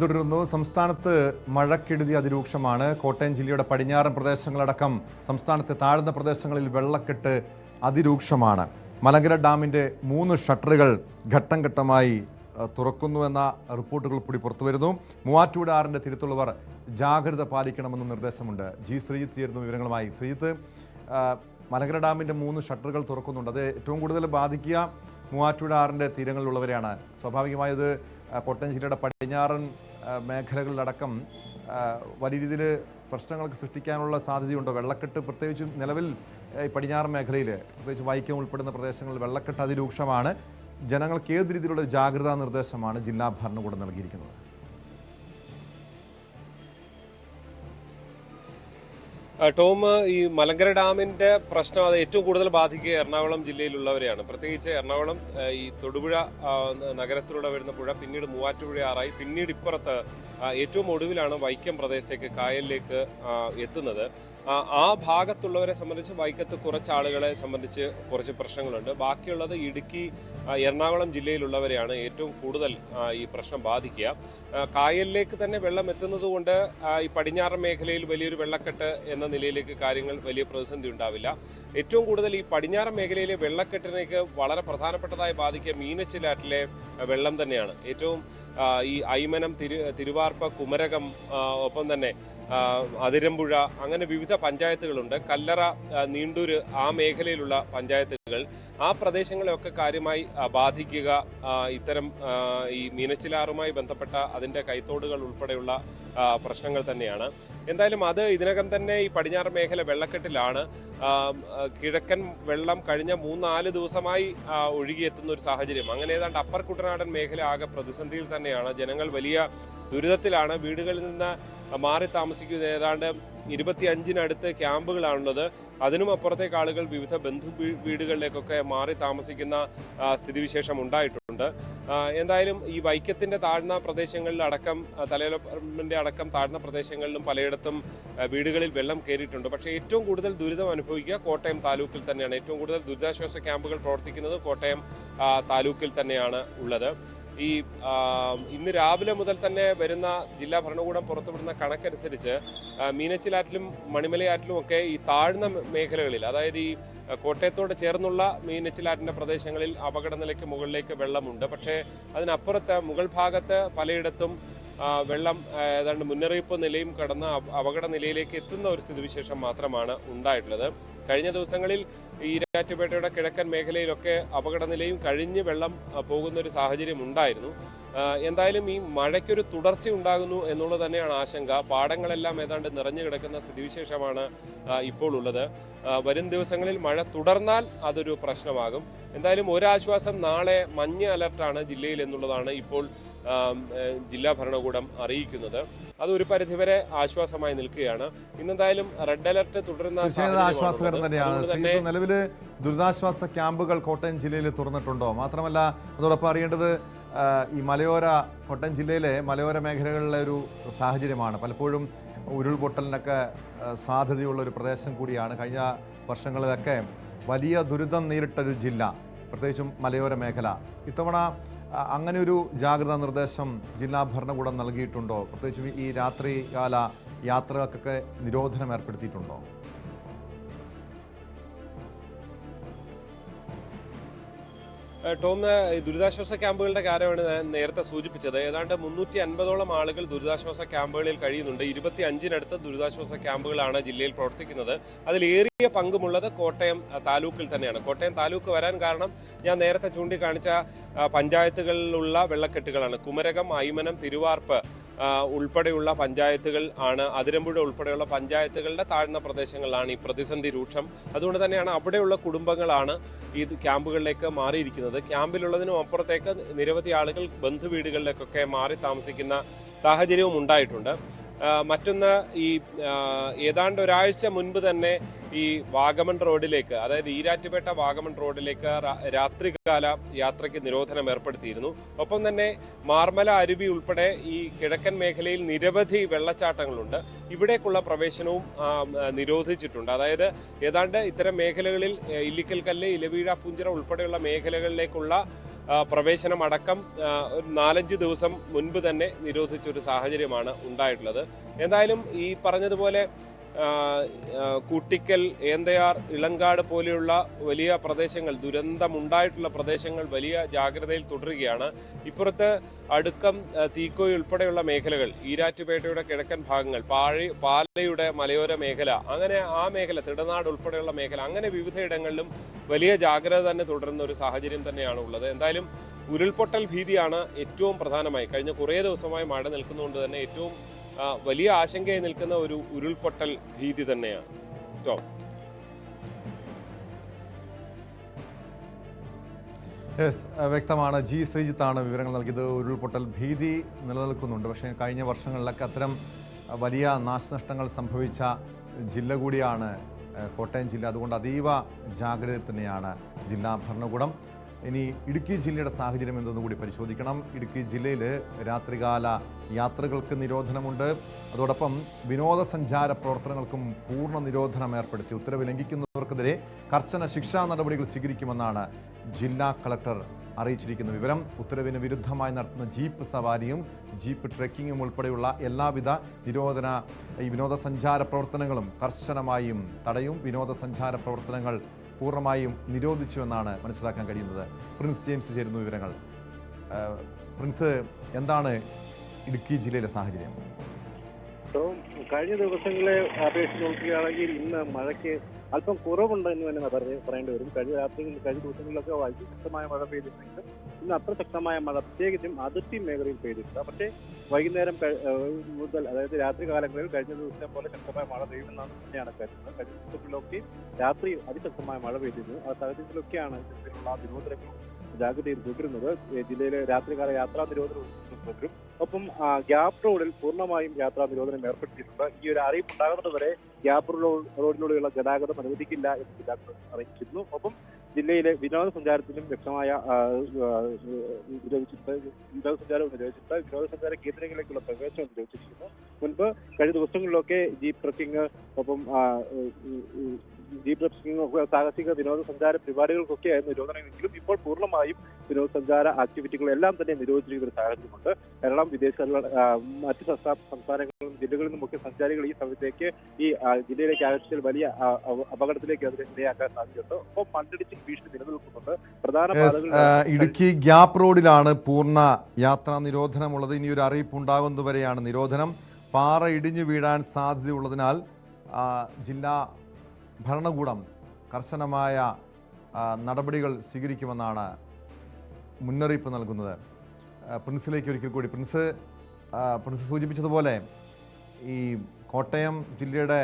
തുടരുന്നു. സംസ്ഥാനത്ത് മഴക്കെടുതി അതിരൂക്ഷമാണ്. കോട്ടയം ജില്ലയുടെ പടിഞ്ഞാറൻ പ്രദേശങ്ങളടക്കം സംസ്ഥാനത്തെ താഴ്ന്ന പ്രദേശങ്ങളിൽ വെള്ളക്കെട്ട് അതിരൂക്ഷമാണ്. മലങ്കര ഡാമിന്റെ മൂന്ന് ഷട്ടറുകൾ ഘട്ടം ഘട്ടമായി തുറക്കുന്നുവെന്ന റിപ്പോർട്ടുകൾ കൂടി പുറത്തുവരുന്നു. മൂവാറ്റുപുഴ ആറിന്റെ തിരുത്തുള്ളവർ ജാഗ്രത പാലിക്കണമെന്ന് നിർദ്ദേശമുണ്ട്. ജി. ശ്രീജിത്ത് ചേരുന്നു വിവരങ്ങളുമായി. ശ്രീജിത്ത് മലങ്കര ഡാമിന്റെ മൂന്ന് ഷട്ടറുകൾ തുറക്കുന്നുണ്ട്. അത് ഏറ്റവും കൂടുതൽ ബാധിക്കുക മൂവാറ്റുപുഴ ആറിന്റെ തീരങ്ങളിലുള്ളവരെയാണ്. സ്വാഭാവികമായത് കോട്ടയം ജില്ലയുടെ പടിഞ്ഞാറൻ മേഖലകളിലടക്കം വലിയ രീതിയിൽ പ്രശ്നങ്ങൾക്ക് സൃഷ്ടിക്കാനുള്ള സാധ്യതയുണ്ടോ? വെള്ളക്കെട്ട് പ്രത്യേകിച്ചും നിലവിൽ ഈ പടിഞ്ഞാറ് മേഖലയിൽ പ്രത്യേകിച്ച് വൈക്കം ഉൾപ്പെടുന്ന പ്രദേശങ്ങളിൽ വെള്ളക്കെട്ട് അതിരൂക്ഷമാണ്. ജനങ്ങൾക്ക് ഏത് രീതിയിലുള്ള ജാഗ്രതാ നിർദ്ദേശമാണ് ജില്ലാ ഭരണകൂടം നൽകിയിരിക്കുന്നത്? ടോം ഈ മലങ്കര ഡാമിന്റെ പ്രശ്നം അത് ഏറ്റവും കൂടുതൽ ബാധിക്കുക എറണാകുളം ജില്ലയിലുള്ളവരെയാണ്. പ്രത്യേകിച്ച് എറണാകുളം ഈ തൊടുപുഴ നഗരത്തിലൂടെ വരുന്ന പുഴ പിന്നീട് മൂവാറ്റുപുഴ ആറായി പിന്നീട് ഇപ്പുറത്ത് ഏറ്റവും ഒടുവിലാണ് വൈക്കം പ്രദേശത്തേക്ക് കായലിലേക്ക് എത്തുന്നത്. ആ, ഭാഗത്തുള്ളവരെ സംബന്ധിച്ച് വൈക്കത്ത് കുറച്ച് ആളുകളെ സംബന്ധിച്ച് കുറച്ച് പ്രശ്നങ്ങളുണ്ട്. ബാക്കിയുള്ളത് ഇടുക്കി എറണാകുളം ജില്ലയിലുള്ളവരെയാണ് ഏറ്റവും കൂടുതൽ ഈ പ്രശ്നം ബാധിക്കുക. കായലിലേക്ക് തന്നെ വെള്ളം എത്തുന്നത് കൊണ്ട് ഈ പടിഞ്ഞാറൻ മേഖലയിൽ വലിയൊരു വെള്ളക്കെട്ട് എന്ന നിലയിലേക്ക് കാര്യങ്ങൾ വലിയ പ്രതിസന്ധി ഉണ്ടാവില്ല. ഏറ്റവും കൂടുതൽ ഈ പടിഞ്ഞാറൻ മേഖലയിലെ വെള്ളക്കെട്ടിനേക്ക് വളരെ പ്രധാനപ്പെട്ടതായി ബാധിക്കുക മീനച്ചിലാറ്റിലെ വെള്ളം തന്നെയാണ്. ഏറ്റവും ഈ ഐമനം തിരു തിരുവാർപ്പ കുമരകം ഒപ്പം തന്നെ അതിരമ്പുഴ അങ്ങനെ വിവിധ പഞ്ചായത്തുകളുണ്ട്. കല്ലറ നീണ്ടൂര് ആ മേഖലയിലുള്ള പഞ്ചായത്തുകൾ ആ പ്രദേശങ്ങളെയൊക്കെ കാര്യമായി ബാധിക്കുക ഇത്തരം ഈ മീനച്ചിലാറുമായി ബന്ധപ്പെട്ട അതിന്റെ കൈത്തോടുകൾ ഉൾപ്പെടെയുള്ള പ്രശ്നങ്ങൾ തന്നെയാണ്. എന്തായാലും അത് ഇതിനകം തന്നെ ഈ പടിഞ്ഞാറ് മേഖല വെള്ളക്കെട്ടിലാണ്. കിഴക്കൻ വെള്ളം കഴിഞ്ഞ മൂന്നാൽ ദിവസമായി ഒഴുകിയെത്തുന്ന ഒരു സാഹചര്യം. അങ്ങനെ ഏതാണ്ട് അപ്പർ കുട്ടനാടൻ മേഖല ആകെ പ്രതിസന്ധിയിൽ തന്നെയാണ്. ജനങ്ങൾ വലിയ ദുരിതത്തിലാണ്. വീടുകളിൽ നിന്ന് മാറി താമസിക്കുന്ന ഏതാണ്ട് ഇരുപത്തി അഞ്ചിനടുത്ത് ക്യാമ്പുകളാണുള്ളത്. അതിനും അപ്പുറത്തേക്ക് ആളുകൾ വിവിധ ബന്ധു വീടുകളിലേക്കൊക്കെ മാറി താമസിക്കുന്ന സ്ഥിതിവിശേഷം ഉണ്ടായിട്ടുണ്ട്. എന്തായാലും ഈ വൈക്കത്തിന്റെ താഴ്ന്ന പ്രദേശങ്ങളിൽ അടക്കം തലയിലപ്പറമ്പിന്റെ അടക്കം താഴ്ന്ന പ്രദേശങ്ങളിലും പലയിടത്തും വീടുകളിൽ വെള്ളം കയറിയിട്ടുണ്ട്. പക്ഷേ ഏറ്റവും കൂടുതൽ ദുരിതം അനുഭവിക്കുക കോട്ടയം താലൂക്കിൽ തന്നെയാണ്. ഏറ്റവും കൂടുതൽ ദുരിതാശ്വാസ ക്യാമ്പുകൾ പ്രവർത്തിക്കുന്നത് കോട്ടയം താലൂക്കിൽ തന്നെയാണ് ഉള്ളത്. ഈ ഇന്ന് രാവിലെ മുതൽ തന്നെ വരുന്ന ജില്ലാ ഭരണകൂടം പുറത്തുവിടുന്ന കണക്കനുസരിച്ച് മീനച്ചിലാറ്റിലും മണിമലയാറ്റിലും ഒക്കെ ഈ താഴ്ന്ന മേഖലകളിൽ അതായത് ഈ കോട്ടയത്തോട് ചേർന്നുള്ള മീനച്ചിലാറ്റിന്റെ പ്രദേശങ്ങളിൽ അപകട നിലയ്ക്ക് മുകളിലേക്ക് വെള്ളമുണ്ട്. പക്ഷേ അതിനപ്പുറത്ത് മുകൾ ഭാഗത്ത് പലയിടത്തും വെള്ളം ഏതാണ്ട് മുന്നറിയിപ്പ് നിലയും കടന്ന അപ- അപകട നിലയിലേക്ക് എത്തുന്ന ഒരു സ്ഥിതിവിശേഷം മാത്രമാണ് ഉണ്ടായിട്ടുള്ളത്. കഴിഞ്ഞ ദിവസങ്ങളിൽ ഈരാറ്റുപേട്ടയുടെ കിഴക്കൻ മേഖലയിലൊക്കെ അപകടനിലയും കഴിഞ്ഞ് വെള്ളം പോകുന്ന ഒരു സാഹചര്യം ഉണ്ടായിരുന്നു. എന്തായാലും ഈ മഴയ്ക്കൊരു തുടർച്ച ഉണ്ടാകുന്നു എന്നുള്ളത് തന്നെയാണ് ആശങ്ക. പാടങ്ങളെല്ലാം ഏതാണ്ട് നിറഞ്ഞു കിടക്കുന്ന സ്ഥിതിവിശേഷമാണ് ഇപ്പോൾ ഉള്ളത്. വരും ദിവസങ്ങളിൽ മഴ തുടർന്നാൽ അതൊരു പ്രശ്നമാകും. എന്തായാലും ഒരാശ്വാസം നാളെ മഞ്ഞ അലർട്ടാണ് ജില്ലയിൽ എന്നുള്ളതാണ് ഇപ്പോൾ ജില്ലാ ഭരണകൂടം അറിയിക്കുന്നത്. അത് ഒരു പരിധിവരെ ആശ്വാസമായി നിൽക്കുകയാണ്. ഇന്നെന്തായാലും റെഡ് അലർട്ട് തുടരുന്ന. ആശ്വാസകരം തന്നെയാണ്. നിലവിൽ ദുരിതാശ്വാസ ക്യാമ്പുകൾ കോട്ടയം ജില്ലയിൽ തുറന്നിട്ടുണ്ടോ? മാത്രമല്ല അതോടൊപ്പം അറിയേണ്ടത് ഈ മലയോര കോട്ടയം ജില്ലയിലെ മലയോര മേഖലകളിലെ ഒരു സാഹചര്യമാണ്. പലപ്പോഴും ഉരുൾപൊട്ടലിനൊക്കെ സാധ്യതയുള്ള ഒരു പ്രദേശം കൂടിയാണ്. കഴിഞ്ഞ വർഷങ്ങളിലൊക്കെ വലിയ ദുരിതം നേരിട്ടൊരു ജില്ല പ്രത്യേകിച്ചും മലയോര മേഖല. ഇത്തവണ അങ്ങനെ ഒരു ജാഗ്രതാ നിർദ്ദേശം ജില്ലാ ഭരണകൂടം നൽകിയിട്ടുണ്ടോ? പ്രത്യേകിച്ചും ഈ രാത്രികാല യാത്രകൾക്കൊക്കെ നിരോധനം ഏർപ്പെടുത്തിയിട്ടുണ്ടോ? ഏഹ് ടോം ഈ ദുരിതാശ്വാസ ക്യാമ്പുകളുടെ കാര്യമാണ് ഞാൻ നേരത്തെ സൂചിപ്പിച്ചത്. ഏതാണ്ട് മുന്നൂറ്റി അൻപതോളം ആളുകൾ ദുരിതാശ്വാസ ക്യാമ്പുകളിൽ കഴിയുന്നുണ്ട്. ഇരുപത്തി അഞ്ചിനടുത്ത് ദുരിതാശ്വാസ ക്യാമ്പുകളാണ് ജില്ലയിൽ പ്രവർത്തിക്കുന്നത്. അതിലേറിയ പങ്കുമുള്ളത് കോട്ടയം താലൂക്കിൽ തന്നെയാണ്. കോട്ടയം താലൂക്ക് വരാൻ കാരണം ഞാൻ നേരത്തെ ചൂണ്ടിക്കാണിച്ച പഞ്ചായത്തുകളിലുള്ള വെള്ളക്കെട്ടുകളാണ്. കുമരകം അയ്മനം തിരുവാർപ്പ് ഉൾപ്പെടെയുള്ള പഞ്ചായത്തുകൾ ആണ് അതിരമ്പുഴ ഉൾപ്പെടെയുള്ള പഞ്ചായത്തുകളുടെ താഴ്ന്ന പ്രദേശങ്ങളിലാണ് ഈ പ്രതിസന്ധി രൂക്ഷം. അതുകൊണ്ട് തന്നെയാണ് അവിടെയുള്ള കുടുംബങ്ങളാണ് ഈ ക്യാമ്പുകളിലേക്ക് മാറിയിരിക്കുന്നത്. ക്യാമ്പിലുള്ളതിനും അപ്പുറത്തേക്ക് നിരവധി ആളുകൾ ബന്ധുവീടുകളിലേക്കൊക്കെ മാറി താമസിക്കുന്ന സാഹചര്യവും ഉണ്ടായിട്ടുണ്ട്. മറ്റൊന്ന് ഈ ഏതാണ്ട് ഒരാഴ്ച മുൻപ് തന്നെ ഈ വാഗമൺ റോഡിലേക്ക് അതായത് ഈരാറ്റുപേട്ട വാഗമൺ റോഡിലേക്ക് രാത്രികാല യാത്രയ്ക്ക് നിരോധനം ഏർപ്പെടുത്തിയിരുന്നു. ഒപ്പം തന്നെ മാർമല അരുവി ഉൾപ്പെടെ ഈ കിഴക്കൻ മേഖലയിൽ നിരവധി വെള്ളച്ചാട്ടങ്ങളുണ്ട്. ഇവിടേക്കുള്ള പ്രവേശനവും നിരോധിച്ചിട്ടുണ്ട്. അതായത് ഏതാണ്ട് ഇത്തരം മേഖലകളിൽ ഇല്ലിക്കൽ കല്ല് ഇലവീഴ പുഞ്ചിറ ഉൾപ്പെടെയുള്ള മേഖലകളിലേക്കുള്ള പ്രവേശനം അടക്കം ഒരു നാലഞ്ച് ദിവസം മുൻപ് തന്നെ നിരോധിച്ചൊരു സാഹചര്യമാണ് ഉണ്ടായിട്ടുള്ളത്. എന്തായാലും ഈ പറഞ്ഞതുപോലെ കൂട്ടിക്കൽ ഏന്തയാർ ഇളങ്കാട് പോലെയുള്ള വലിയ പ്രദേശങ്ങൾ ദുരന്തമുണ്ടായിട്ടുള്ള പ്രദേശങ്ങൾ വലിയ ജാഗ്രതയിൽ തുടരുകയാണ്. ഇപ്പുറത്ത് അടുക്കം തീക്കോയി ഉൾപ്പെടെയുള്ള മേഖലകൾ ഈരാറ്റുപേട്ടയുടെ കിഴക്കൻ ഭാഗങ്ങൾ പാഴി പാലയുടെ മലയോര മേഖല അങ്ങനെ ആ മേഖല തിടനാട് ഉൾപ്പെടെയുള്ള മേഖല അങ്ങനെ വിവിധയിടങ്ങളിലും വലിയ ജാഗ്രത തന്നെ തുടരുന്ന ഒരു സാഹചര്യം തന്നെയാണ് ഉള്ളത്. എന്തായാലും ഉരുൾപൊട്ടൽ ഭീതിയാണ് ഏറ്റവും പ്രധാനമായി. കഴിഞ്ഞ കുറേ ദിവസമായി മഴ നിൽക്കുന്നതുകൊണ്ട് തന്നെ ഏറ്റവും വലിയ ആശങ്കയായി നിൽക്കുന്ന ഒരു ഉരുൾപൊട്ടൽ ഭീതി തന്നെയാണ്. ടോം യെസ് വ്യക്തമാണ്. ജി ശ്രീജിത്താണ് വിവരങ്ങൾ നൽകിയത്. ഉരുൾപൊട്ടൽ ഭീതി നിലനിൽക്കുന്നുണ്ട്. പക്ഷേ കഴിഞ്ഞ വർഷങ്ങളിലൊക്കെ അത്തരം വലിയ നാശനഷ്ടങ്ങൾ സംഭവിച്ച ജില്ല കൂടിയാണ് കോട്ടയം ജില്ല. അതുകൊണ്ട് അതീവ ജാഗ്രതയിൽ തന്നെയാണ് ജില്ലാ ഭരണകൂടം. ഇനി ഇടുക്കി ജില്ലയുടെ സാഹചര്യം എന്തെന്ന് കൂടി പരിശോധിക്കണം. ഇടുക്കി ജില്ലയിൽ രാത്രികാല യാത്രകൾക്ക് നിരോധനമുണ്ട്. അതോടൊപ്പം വിനോദസഞ്ചാര പ്രവർത്തനങ്ങൾക്കും പൂർണ നിരോധനം ഏർപ്പെടുത്തി ഉത്തരവ് ലംഘിക്കുന്നവർക്കെതിരെ കർശന ശിക്ഷാ നടപടികൾ സ്വീകരിക്കുമെന്നാണ് ജില്ലാ കളക്ടർ അറിയിച്ചിരിക്കുന്ന വിവരം. ഉത്തരവിന് വിരുദ്ധമായി നടത്തുന്ന ജീപ്പ് സവാരിയും ജീപ്പ് ട്രെക്കിങ്ങും ഉൾപ്പെടെയുള്ള എല്ലാവിധ നിരോധന ഈ വിനോദസഞ്ചാര പ്രവർത്തനങ്ങളും കർശനമായും തടയും. വിനോദസഞ്ചാര പ്രവർത്തനങ്ങൾ പൂർണമായും നിരോധിച്ചുവെന്നാണ് മനസ്സിലാക്കാൻ കഴിയുന്നത്. പ്രിൻസ് ജെയിംസ് ചേരുന്നു വിവരങ്ങൾ. പ്രിൻസ് എന്താണ് ഇടുക്കി ജില്ലയിലെ സാഹചര്യം? കഴിഞ്ഞ ദിവസങ്ങളെ അപേക്ഷിച്ച് നോക്കുകയാണെങ്കിൽ ഇന്ന് മഴയ്ക്ക് അല്പം കുറവുണ്ടെന്ന് തന്നെ പറയ- പറയേണ്ടി വരും. കഴിഞ്ഞ രാത്രി കഴിഞ്ഞ ദിവസങ്ങളിലൊക്കെ വളരെ ശക്തമായ മഴ പെയ്തിട്ടുണ്ട്. ഇന്ന് അത്ര ശക്തമായ മഴ പ്രത്യേകിച്ചും അതിർത്തി മേഖലയിൽ പെയ്തിട്ടില്ല. പക്ഷേ വൈകുന്നേരം മുതൽ അതായത് രാത്രി കാലങ്ങളിൽ കഴിഞ്ഞ ദിവസത്തെ പോലെ ശക്തമായ മഴ പെയ്യുമെന്നാണ് തന്നെയാണ് കരുതുന്നത്. കഴിഞ്ഞ ദിവസങ്ങളിലൊക്കെ രാത്രി അതിശക്തമായ മഴ പെയ്തിരുന്നു. ആ സാഹചര്യത്തിലൊക്കെയാണ് ഇത്തരത്തിലുള്ള നിരോധനങ്ങളും ജാഗ്രതയിൽ തുടരുന്നത് ജില്ലയിലെ രാത്രികാല യാത്രാ നിരോധനം തുടരും ഒപ്പം ഗ്യാപ് റോഡിൽ പൂർണമായും യാത്രാ നിരോധനം ഏർപ്പെടുത്തിയിട്ടുണ്ട്. ഈ ഒരു അറിയിപ്പ് ഉണ്ടാകുന്നത് വരെ ഗ്യാപ് റോഡ് റോഡിലൂടെയുള്ള ഗതാഗതം അനുവദിക്കില്ല എന്ന് ജില്ലാ അറിയിച്ചിരുന്നു. ഒപ്പം ജില്ലയിലെ വിനോദസഞ്ചാരത്തിലും വ്യക്തമായ നിരോധിച്ചിട്ട് വിനോദസഞ്ചാരം നിരോധിച്ചിട്ട് വിനോദസഞ്ചാര കേന്ദ്രങ്ങളിലേക്കുള്ള പ്രവേശനം നിരോധിച്ചിരിക്കുന്നു മുൻപ് കഴിഞ്ഞ ദിവസങ്ങളിലൊക്കെ ജീപ്പ് ട്രക്കിംഗ് ഒപ്പം ജീപ്പ് ട്രക്കിംഗ് സാഹസിക വിനോദസഞ്ചാര പരിപാടികൾക്കൊക്കെയായിരുന്നു നിരോധനമെങ്കിലും ഇപ്പോൾ പൂർണമായും വിനോദസഞ്ചാര ആക്ടിവിറ്റികളെല്ലാം തന്നെ നിരോധിച്ചിരിക്കുന്ന ഒരു സാഹചര്യമുണ്ട്. കേരളം വിദേശ മറ്റ് സംസ്ഥാ- സംസ്ഥാനങ്ങളിലും ജില്ലകളിൽ നിന്നുമൊക്കെ സഞ്ചാരികൾ ഈ സമയത്തേക്ക് ഈ ജില്ലയിലേക്ക് ആകർഷിച്ചാൽ വലിയ അപകടത്തിലേക്ക് അതിനെ ഇടയാക്കാൻ സാധ്യതയുണ്ട്. ഒപ്പം മണ്ണിടിച്ചിൽ ഭീഷണി നിലനിൽക്കുന്നുണ്ട്. പ്രധാന ഇടുക്കി ഗ്യാപ് റോഡിലാണ് പൂർണ യാത്രാ നിരോധനമുള്ളത്. ഇനി ഒരു അറിയിപ്പ് ഉണ്ടാകുന്നതുവരെയാണ് നിരോധനം. പാറ ഇടിഞ്ഞു വീഴാൻ സാധ്യതയുള്ളതിനാൽ ജില്ലാ ഭരണകൂടം കർശനമായ നടപടികൾ സ്വീകരിക്കുമെന്നാണ് മുന്നറിയിപ്പ് നൽകുന്നത്. പ്രിൻസിലേക്ക് ഒരിക്കൽ കൂടി. പ്രിൻസ് പ്രിൻസ് സൂചിപ്പിച്ചതുപോലെ ഈ കോട്ടയം ജില്ലയുടെ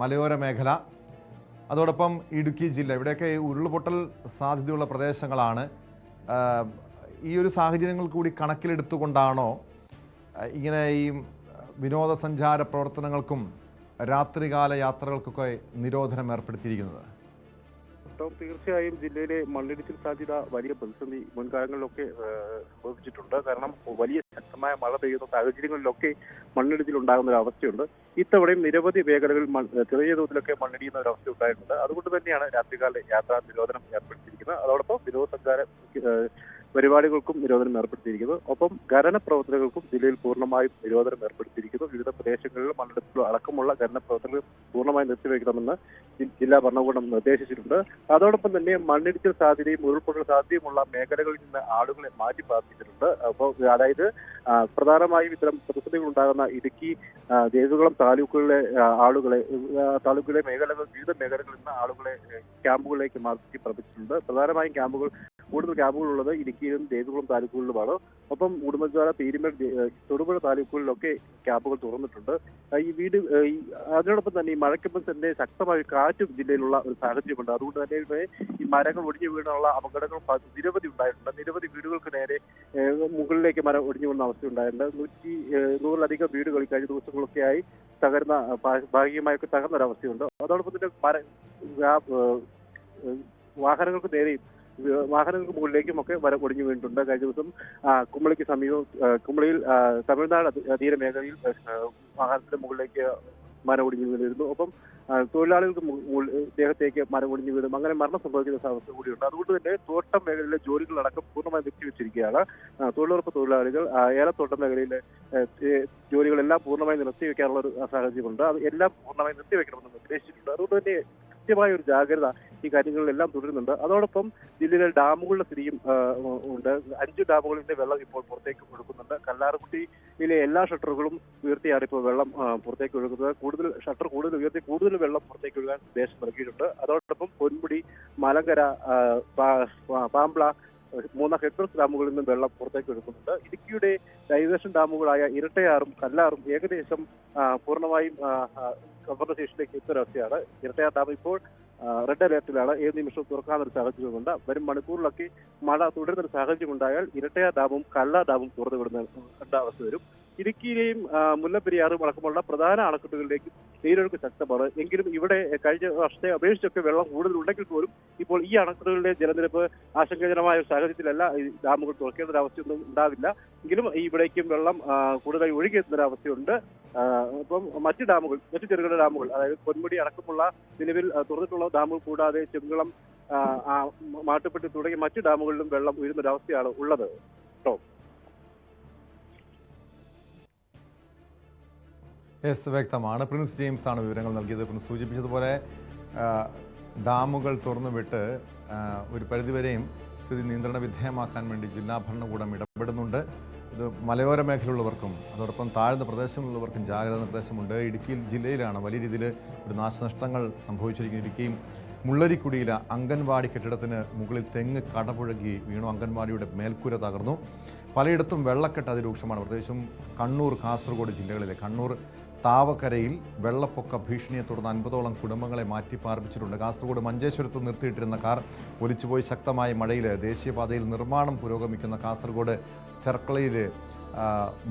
മലയോര മേഖല അതോടൊപ്പം ഇടുക്കി ജില്ല. ഇവിടെയൊക്കെ ഉരുൾപൊട്ടൽ സാധ്യതയുള്ള പ്രദേശങ്ങളാണ്. ഈ ഒരു സാഹചര്യങ്ങൾ കൂടി കണക്കിലെടുത്തുകൊണ്ടാണോ ഇങ്ങനെ ഈ വിനോദസഞ്ചാര പ്രവർത്തനങ്ങൾക്കും രാത്രികാല യാത്രകൾക്കൊക്കെ നിരോധനം ഏർപ്പെടുത്തിയിരിക്കുന്നത്? ഏറ്റവും തീർച്ചയായും ജില്ലയിലെ മണ്ണിടിച്ചിൽ സാധ്യത വലിയ പ്രതിസന്ധി മുൻകാലങ്ങളിലൊക്കെ സംഭവിച്ചിട്ടുണ്ട്. കാരണം വലിയ ശക്തമായ മഴ പെയ്യുന്ന സാഹചര്യങ്ങളിലൊക്കെ മണ്ണിടിച്ചിൽ ഉണ്ടാകുന്ന ഒരു അവസ്ഥയുണ്ട് ഇത്തവണയും നിരവധി മേഖലകളിൽ മൺ- ചെറിയ തോതിലൊക്കെ മണ്ണിടിയുന്ന ഒരു അവസ്ഥ ഉണ്ടായിട്ടുണ്ട്. അതുകൊണ്ട് തന്നെയാണ് രാത്രികാല യാത്രാ നിരോധനം ഏർപ്പെടുത്തിയിരിക്കുന്നത്. അതോടൊപ്പം വിനോദസഞ്ചാര പരിപാടികൾക്കും നിരോധനം ഏർപ്പെടുത്തിയിരിക്കുന്നത് ഒപ്പം ഖനന പ്രവർത്തനങ്ങൾക്കും ജില്ലയിൽ പൂർണമായും നിരോധനം ഏർപ്പെടുത്തിയിരിക്കുന്നു. വിവിധ പ്രദേശങ്ങളിലും മണ്ഡലത്തിലും അടക്കമുള്ള ഖനന പ്രവർത്തനങ്ങൾ പൂർണമായും നിർത്തിവെക്കണമെന്ന് ജില്ലാ ഭരണകൂടം നിർദ്ദേശിച്ചിട്ടുണ്ട്. അതോടൊപ്പം തന്നെ മണ്ണിടിച്ചിൽ സാധ്യതയും ഉരുൾപൊട്ടൽ സാധ്യതയുമുള്ള മേഖലകളിൽ നിന്ന് ആളുകളെ മാറ്റി പാർപ്പിച്ചിട്ടുണ്ട്. അപ്പോൾ അതായത് പ്രധാനമായും ഇത്തരം പ്രതിസന്ധികൾ ഉണ്ടാകുന്ന ഇടുക്കി ദേവികുളം താലൂക്കുകളിലെ ആളുകളെ താലൂക്കിലെ മേഖലകൾ വിവിധ മേഖലകളിൽ നിന്ന് ആളുകളെ ക്യാമ്പുകളിലേക്ക് മാറ്റി പാർപ്പിച്ചിട്ടുണ്ട് പ്രധാനമായും ക്യാമ്പുകൾ കൂടുതൽ ക്യാമ്പുകളുള്ളത് ഇടുക്കിയിലും ദേവികുളം താലൂക്കുകളിലുമാണ്. ഒപ്പം ഉടുമ്പൻചോല പീരുമേട് തൊടുപുഴ താലൂക്കുകളിലൊക്കെ ക്യാമ്പുകൾ തുറന്നിട്ടുണ്ട്. ഈ വീട് അതിനോടൊപ്പം തന്നെ ഈ മഴയ്ക്കൊപ്പം തന്നെ ശക്തമായ കാറ്റും ജില്ലയിലുള്ള ഒരു സാഹചര്യമുണ്ട്. അതുകൊണ്ട് തന്നെ ഈ മരങ്ങൾ ഒടിഞ്ഞു വീണുള്ള അപകടങ്ങൾ നിരവധി ഉണ്ടായിട്ടുണ്ട്. നിരവധി വീടുകൾക്ക് നേരെ മുകളിലേക്ക് മരം ഒടിഞ്ഞു വീണ അവസ്ഥ ഉണ്ടായിട്ടുണ്ട് നൂറ്റി നൂറിലധികം വീടുകൾ കഴിഞ്ഞ ദിവസങ്ങളൊക്കെയായി തകർന്ന ഭാഗികമായൊക്കെ തകർന്നൊരവസ്ഥയുണ്ട്. അതോടൊപ്പം തന്നെ മര വാഹനങ്ങൾക്ക് നേരെയും വാഹനങ്ങൾക്ക് മുകളിലേക്കും ഒക്കെ മരം ഒടിഞ്ഞു വീണിട്ടുണ്ട്. കഴിഞ്ഞ ദിവസം കുമ്പളിക്ക് സമീപം കുമ്പളിയിൽ തമിഴ്നാട് തീര തീരമേഖലയിൽ വാഹനത്തിന്റെ മുകളിലേക്ക് മരം ഒടിഞ്ഞു വീണിരുന്നു. ഒപ്പം ആ, തൊഴിലാളികൾക്ക് ദേഹത്തേക്ക് മരം ഒടിഞ്ഞു വീണും. അങ്ങനെ മരണം സംഭവിക്കുന്ന അവസ്ഥ കൂടിയുണ്ട്. അതുകൊണ്ട് തന്നെ തോട്ടം മേഖലയിലെ ജോലികളടക്കം പൂർണമായി നിർത്തിവെച്ചിരിക്കുകയാണ് തൊഴിലുറപ്പ് തൊഴിലാളികൾ ഏലത്തോട്ടം മേഖലയിലെ ജോലികളെല്ലാം പൂർണമായി നിർത്തിവെക്കാനുള്ള ഒരു സാഹചര്യമുണ്ട്. അത് എല്ലാം പൂർണമായി നിർത്തിവെക്കണമെന്ന് നിർദ്ദേശിച്ചിട്ടുണ്ട്. അതുകൊണ്ട് തന്നെ കൃത്യമായ ഒരു ജാഗ്രത ഈ കാര്യങ്ങളിലെല്ലാം തുടരുന്നുണ്ട്. അതോടൊപ്പം ജില്ലയിലെ ഡാമുകളുടെ സ്ഥിതിയും ഉണ്ട്. അഞ്ച് ഡാമുകളിന്റെ വെള്ളം ഇപ്പോൾ പുറത്തേക്ക് ഒഴുക്കുന്നുണ്ട്. കല്ലാർകുട്ടിയിലെ എല്ലാ ഷട്ടറുകളും ഉയർത്തിയാണ് ഇപ്പോൾ വെള്ളം പുറത്തേക്ക് ഒഴുകുന്നത്. കൂടുതൽ ഷട്ടർ കൂടുതൽ ഉയർത്തി കൂടുതൽ വെള്ളം പുറത്തേക്ക് ഒഴുകാൻ നിർദ്ദേശം നൽകിയിട്ടുണ്ട്. അതോടൊപ്പം പൊന്മുടി മലങ്കര പാമ്പ്ള മൂന്ന് ഹെക്ടർസ് ഡാമുകളിൽ നിന്നും വെള്ളം പുറത്തേക്ക് ഒഴുക്കുന്നുണ്ട് ഇടുക്കിയുടെ ഡൈവേഷൻ ഡാമുകളായ ഇരട്ടയാറും കല്ലാറും ഏകദേശം പൂർണമായും ആ, ആ, സംഭരണ ശേഷിയിലേക്ക് എത്തുന്നൊരവസ്ഥയാണ് ഇരട്ടയാർ ഡാം ഇപ്പോൾ റെഡ് അലേർട്ടിലാണ് ഏത് നിമിഷവും തുറക്കാനൊരു സാഹചര്യമുണ്ട് വരും മണിക്കൂറിലൊക്കെ മഴ തുടരുന്നൊരു സാഹചര്യം ഉണ്ടായാൽ ഇരട്ടയാർ ഡാമും കല്ല ഡാമും തുറന്നു വിടുന്ന വിടേണ്ട അവസ്ഥ വരും. ഇടുക്കിയിലെയും മുല്ലപ്പെരിയാറും അടക്കമുള്ള പ്രധാന അണക്കെട്ടുകളിലേക്ക് നീരൊഴുക്ക് ശക്തമാണ്. എങ്കിലും ഇവിടെ കഴിഞ്ഞ വർഷത്തെ അപേക്ഷിച്ചൊക്കെ വെള്ളം കൂടുതലുണ്ടെങ്കിൽ പോലും ഇപ്പോൾ ഈ അണക്കെട്ടുകളുടെ ജലനിരപ്പ് ആശങ്കജനമായ ഒരു സാഹചര്യത്തിലല്ല ഡാമുകൾ തുറക്കേണ്ട ഒരു അവസ്ഥയൊന്നും ഉണ്ടാവില്ല. എങ്കിലും ഇവിടേക്കും വെള്ളം കൂടുതലായി ഒഴുകിയെത്തുന്ന ഒരു അവസ്ഥയുണ്ട്. ഇപ്പം മറ്റ് ഡാമുകൾ മറ്റ് ചെറുകിട ഡാമുകൾ അതായത് പൊന്മുടി അടക്കമുള്ള നിലവിൽ തുറന്നിട്ടുള്ള ഡാമുകൾ കൂടാതെ ചെങ്കുളം മാട്ടുപ്പെട്ടി തുടങ്ങിയ മറ്റ് ഡാമുകളിലും വെള്ളം ഉയരുന്ന ഒരു അവസ്ഥയാണ് ഉള്ളത്. യെസ് വ്യക്തമാണ്. പ്രിൻസ് ജെയിംസ് ആണ് വിവരങ്ങൾ നൽകിയത്. പ്രിൻസ് സൂചിപ്പിച്ചതുപോലെ ഡാമുകൾ തുറന്നുവിട്ട് ഒരു പരിധിവരെയും സ്ഥിതി നിയന്ത്രണ വിധേയമാക്കാൻ വേണ്ടി ജില്ലാ ഭരണകൂടം ഇടപെടുന്നുണ്ട്. ഇത് മലയോര മേഖലയുള്ളവർക്കും അതോടൊപ്പം താഴ്ന്ന പ്രദേശങ്ങളിലുള്ളവർക്കും ജാഗ്രത നിർദ്ദേശമുണ്ട്. ഇടുക്കി ജില്ലയിലാണ് വലിയ രീതിയിൽ ഒരു നാശനഷ്ടങ്ങൾ സംഭവിച്ചിരിക്കുന്നത്. ഇടുക്കിയും മുള്ളരിക്കുടിയിലെ അംഗൻവാടി കെട്ടിടത്തിന് മുകളിൽ തെങ്ങ് കടപുഴകി വീണു. അംഗൻവാടിയുടെ മേൽക്കൂര തകർന്നു. പലയിടത്തും വെള്ളക്കെട്ട് അതിരൂക്ഷമാണ്. പ്രത്യേകിച്ചും കണ്ണൂർ കാസർഗോഡ് ജില്ലകളിലെ കണ്ണൂർ താവക്കരയിൽ വെള്ളപ്പൊക്ക ഭീഷണിയെ തുടർന്ന് അൻപതോളം കുടുംബങ്ങളെ മാറ്റി പാർപ്പിച്ചിട്ടുണ്ട്. കാസർഗോഡ് മഞ്ചേശ്വരത്ത് നിർത്തിയിട്ടിരുന്ന കാർ ഒലിച്ചുപോയി. ശക്തമായ മഴയിൽ ദേശീയപാതയിൽ നിർമ്മാണം പുരോഗമിക്കുന്ന കാസർഗോഡ് ചെർക്കളയിൽ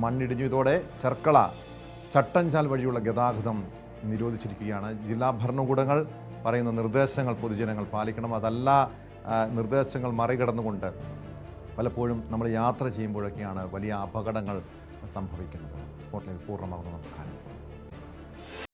മണ്ണിടിഞ്ഞു. ഇതോടെ ചെർക്കള ചട്ടഞ്ചാൽ വഴിയുള്ള ഗതാഗതം നിരോധിച്ചിരിക്കുകയാണ്. ജില്ലാ ഭരണകൂടങ്ങൾ പറയുന്ന നിർദ്ദേശങ്ങൾ പൊതുജനങ്ങൾ പാലിക്കണം. അതല്ല നിർദ്ദേശങ്ങൾ മറികടന്നുകൊണ്ട് പലപ്പോഴും നമ്മൾ യാത്ര ചെയ്യുമ്പോഴൊക്കെയാണ് വലിയ അപകടങ്ങൾ സംഭവിക്കുന്നത്. സ്പോട്ടിലേക്ക് പൂർണമാകുന്നു നമസ്കാരം.